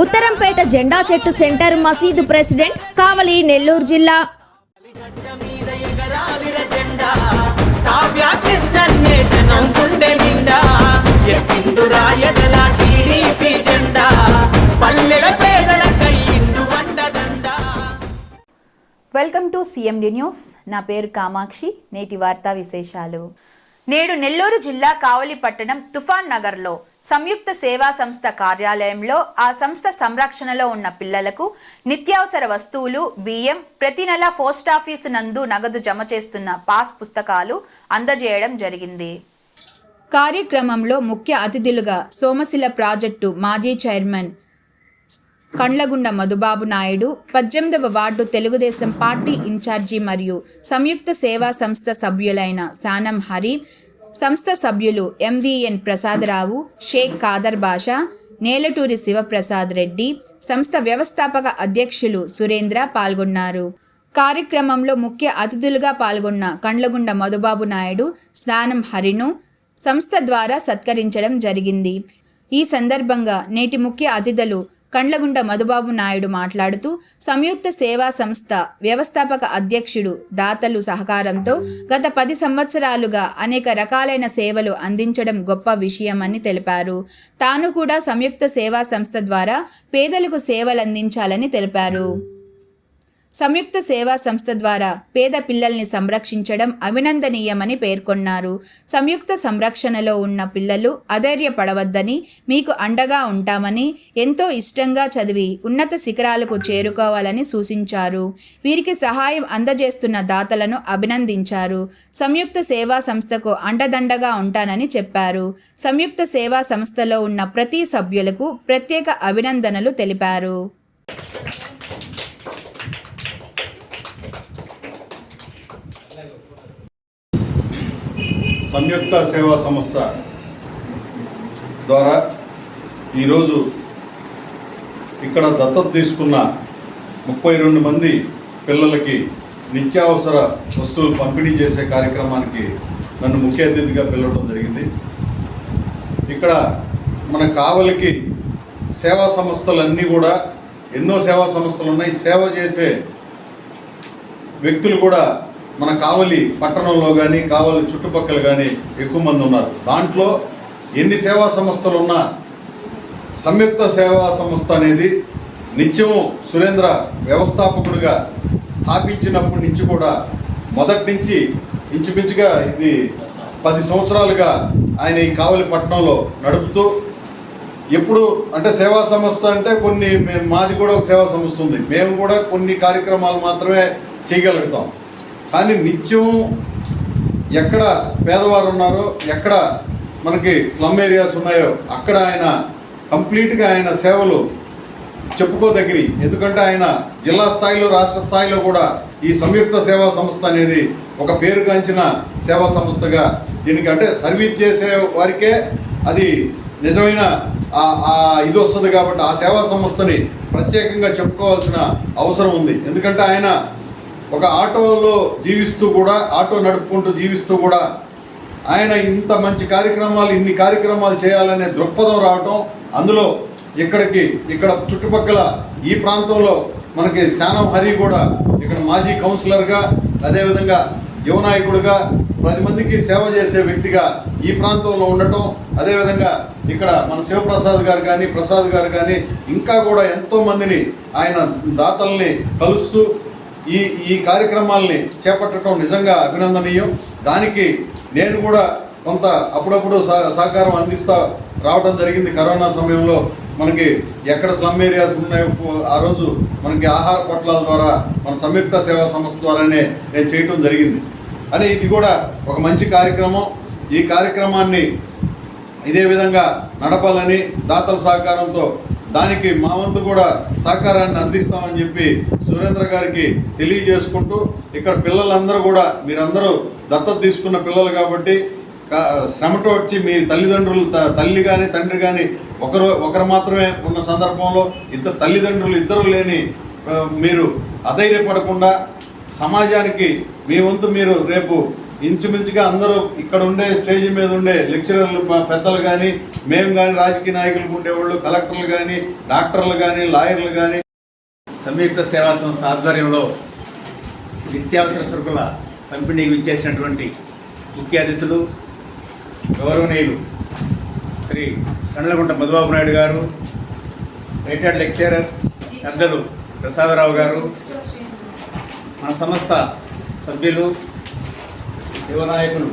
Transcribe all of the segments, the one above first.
ఉత్తరంపేట జెండా చెట్టు సెంటర్ మసీదు ప్రెసిడెంట్ కావలి నెల్లూరు జిల్లా. జెండా వెల్కమ్ టు సిఎండి న్యూస్. నా పేరు కామాక్షి. నేటి వార్తా విశేషాలు. నేడు నెల్లూరు జిల్లా కావలి పట్టణం తుఫాన్ నగర్లో సంయుక్త సేవా సంస్థ కార్యాలయంలో ఆ సంస్థ సంరక్షణలో ఉన్న పిల్లలకు నిత్యావసర వస్తువులు బియ్యం ప్రతి నెల పోస్టాఫీసు నందు నగదు జమ చేస్తున్న పాస్ పుస్తకాలు అందజేయడం జరిగింది. కార్యక్రమంలో ముఖ్య అతిథులుగా సోమశిల ప్రాజెక్టు మాజీ చైర్మన్ కండ్లగుండ మధుబాబు నాయుడు పద్దెనిమిదవ వార్డు తెలుగుదేశం పార్టీ ఇన్ఛార్జి మరియు సంయుక్త సేవా సంస్థ సభ్యులైన శానం హరి సంస్థ సభ్యులు ఎంవిఎన్ ప్రసాదరావు షేక్ ఖాదర్ బాషా నేలటూరి శివప్రసాద్ రెడ్డి సంస్థ వ్యవస్థాపక అధ్యక్షులు సురేంద్ర పాల్గొన్నారు. కార్యక్రమంలో ముఖ్య అతిథులుగా పాల్గొన్న కండ్లగుండ మధుబాబు నాయుడు స్నానం హరిను సంస్థ ద్వారా సత్కరించడం జరిగింది. ఈ సందర్భంగా నేటి ముఖ్య అతిథులు కండ్లగుండ మధుబాబు నాయుడు మాట్లాడుతూ సంయుక్త సేవా సంస్థ వ్యవస్థాపక అధ్యక్షుడు దాతలు సహకారంతో గత పది సంవత్సరాలుగా అనేక రకాలైన సేవలు అందించడం గొప్ప విషయమని తెలిపారు. తాను కూడా సంయుక్త సేవా సంస్థ ద్వారా పేదలకు సేవలందించాలని తెలిపారు. సంయుక్త సేవా సంస్థ ద్వారా పేద పిల్లల్ని సంరక్షించడం అభినందనీయమని పేర్కొన్నారు. సంయుక్త సంరక్షణలో ఉన్న పిల్లలు అధైర్యపడవద్దని మీకు అండగా ఉంటామని ఎంతో ఇష్టంగా చదివి ఉన్నత శిఖరాలకు చేరుకోవాలని సూచించారు. వీరికి సహాయం అందజేస్తున్న దాతలను అభినందించారు. సంయుక్త సేవా సంస్థకు అండదండగా ఉంటానని చెప్పారు. సంయుక్త సేవా సంస్థలో ఉన్న ప్రతి సభ్యులకు ప్రత్యేక అభినందనలు తెలిపారు. సంయుక్త సేవా సంస్థ ద్వారా ఈరోజు ఇక్కడ దత్తత తీసుకున్న ముప్పై రెండు మంది పిల్లలకి నిత్యావసర వస్తువులు పంపిణీ చేసే కార్యక్రమానికి నన్ను ముఖ్య అతిథిగా పిలవడం జరిగింది. ఇక్కడ మన కావలికి సేవా సంస్థలన్నీ కూడా ఎన్నో సేవా సంస్థలు ఉన్నాయి. సేవ చేసే వ్యక్తులు కూడా మన కావలి పట్టణంలో కానీ కావలి చుట్టుపక్కల కానీ ఎక్కువ మంది ఉన్నారు. దాంట్లో ఎన్ని సేవా సంస్థలు ఉన్నా సంయుక్త సేవా సంస్థ అనేది నిత్యము సురేంద్ర వ్యవస్థాపకుడిగా స్థాపించినప్పటి నుంచి కూడా మొదటి నుంచి ఇంచుమించుగా ఇది పది సంవత్సరాలుగా ఆయన ఈ కావలి పట్టణంలో నడుపుతూ ఎప్పుడు అంటే సేవా సంస్థ అంటే కొన్ని మాది కూడా ఒక సేవా సంస్థ ఉంది. మేము కూడా కొన్ని కార్యక్రమాలు మాత్రమే చేయగలుగుతాం. కానీ నిత్యం ఎక్కడ పేదవారు ఉన్నారో ఎక్కడ మనకి స్లమ్ ఏరియాస్ ఉన్నాయో అక్కడ ఆయన కంప్లీట్గా ఆయన సేవలు చెప్పుకోదగిరి. ఎందుకంటే ఆయన జిల్లా స్థాయిలో రాష్ట్ర స్థాయిలో కూడా ఈ సంయుక్త సేవా సంస్థ అనేది ఒక పేరుగాంచిన సేవా సంస్థగా దీనికి అంటే సర్వీస్ చేసే వారికే అది నిజమైన ఇది వస్తుంది కాబట్టి ఆ సేవా సంస్థని ప్రత్యేకంగా చెప్పుకోవాల్సిన అవసరం ఉంది. ఎందుకంటే ఆయన ఒక ఆటోలో జీవిస్తూ కూడా ఆటో నడుపుకుంటూ జీవిస్తూ కూడా ఆయన ఇంత మంచి కార్యక్రమాలు ఇన్ని కార్యక్రమాలు చేయాలనే దృక్పథం రావటం అందులో ఇక్కడికి ఇక్కడ చుట్టుపక్కల ఈ ప్రాంతంలో మనకి శానం హరి కూడా ఇక్కడ మాజీ కౌన్సిలర్గా అదేవిధంగా యువనాయకుడిగా పది మందికి సేవ చేసే వ్యక్తిగా ఈ ప్రాంతంలో ఉండటం అదేవిధంగా ఇక్కడ మన శివప్రసాద్ గారు కానీ ప్రసాద్ గారు కానీ ఇంకా కూడా ఎంతోమందిని ఆయన దాతల్ని కలుస్తూ ఈ ఈ కార్యక్రమాల్ని చేపట్టడం నిజంగా అభినందనీయం. దానికి నేను కూడా కొంత అప్పుడప్పుడు సహ- సహకారం అందిస్తా రావడం జరిగింది కరోనా సమయంలో. మనకి ఎక్కడ స్లమ్ ఏరియాస్ ఉన్నాయో ఆ రోజు మనకి ఆహార పొట్లాల ద్వారా మన సంయుక్త సేవా సంస్థ ద్వారానే నేను చేయటం జరిగింది. అని ఇది కూడా ఒక మంచి కార్యక్రమం. ఈ కార్యక్రమాన్ని ఇదే విధంగా నడపాలని దాతల సహకారంతో దానికి మా వంతు కూడా సహకారాన్ని అందిస్తామని చెప్పి సురేంద్ర గారికి తెలియజేసుకుంటూ ఇక్కడ పిల్లలందరూ కూడా మీరందరూ దత్తత తీసుకున్న పిల్లలు కాబట్టి శ్రమతో వచ్చి మీ తల్లిదండ్రులు త- తల్లి కానీ తండ్రి కానీ ఒకరు ఒకరు మాత్రమే ఉన్న సందర్భంలో ఇద్దరు తల్లిదండ్రులు ఇద్దరు లేని మీరు అధైర్యపడకుండా సమాజానికి మీ వంతు మీరు రేపు ఇంచుమించుగా అందరూ ఇక్కడ ఉండే స్టేజ్ మీద ఉండే లెక్చరర్లు పెద్దలు కానీ మేము కానీ రాజకీయ నాయకులు ఉండేవాళ్ళు కలెక్టర్లు కానీ డాక్టర్లు కానీ లాయర్లు కానీ సంయుక్త సేవా సంస్థ ఆధ్వర్యంలో నిత్యావసర సరుకుల పంపిణీకి ఇచ్చేసినటువంటి ముఖ్య అతిథులు గౌరవనీయులు శ్రీ కండ్లగుంట మధుబాబు నాయుడు గారు రిటైర్డ్ లెక్చరర్ పెద్దలు ప్రసాదరావు గారు మన సంస్థ సభ్యులు యువ నాయకులు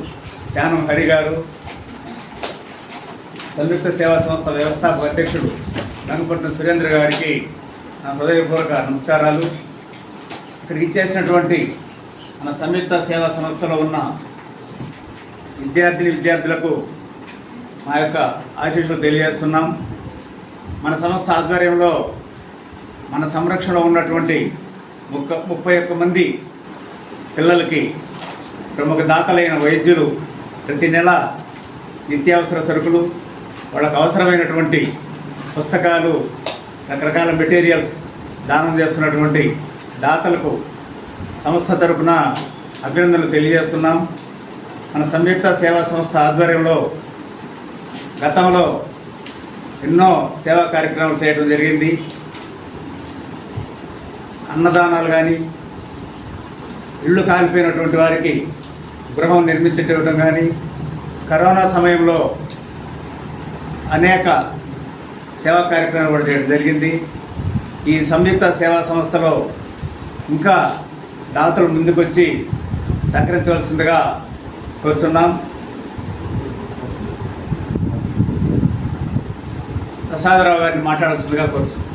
శానం హరి గారు సంయుక్త సేవా సంస్థ వ్యవస్థాపక అధ్యక్షుడు రంగపట్నం సురేంద్ర గారికి నా హృదయపూర్వక నమస్కారాలు. ఇక్కడ ఇచ్చేసినటువంటి మన సంయుక్త సేవా సంస్థలో ఉన్న విద్యార్థిని విద్యార్థులకు మా యొక్క ఆశీస్సులు తెలియజేస్తున్నాం. మన సంస్థ ఆధ్వర్యంలో మన సంరక్షణలో ఉన్నటువంటి ముక్క ముప్పై ఒక్క మంది పిల్లలకి ప్రముఖ దాతలైన వైద్యులు ప్రతి నెల నిత్యావసర సరుకులు వాళ్ళకు అవసరమైనటువంటి పుస్తకాలు రకరకాల మెటీరియల్స్ దానం చేస్తున్నటువంటి దాతలకు సంస్థ తరపున అభినందనలు తెలియజేస్తున్నాం. మన సంయుక్త సేవా సంస్థ ఆధ్వర్యంలో గతంలో ఎన్నో సేవా కార్యక్రమాలు చేయడం జరిగింది. అన్నదానాలు కానీ ఇళ్ళు కాలిపోయినటువంటి వారికి గృహం నిర్మించటం కానీ కరోనా సమయంలో అనేక సేవా కార్యక్రమాలు కూడా చేయడం జరిగింది. ఈ సంయుక్త సేవా సంస్థలో ఇంకా దాతలు ముందుకొచ్చి సహకరించవలసిందిగా కోరుతున్నాం ప్రసాదరావు గారిని మాట్లాడాల్సిందిగా కోరుతున్నాం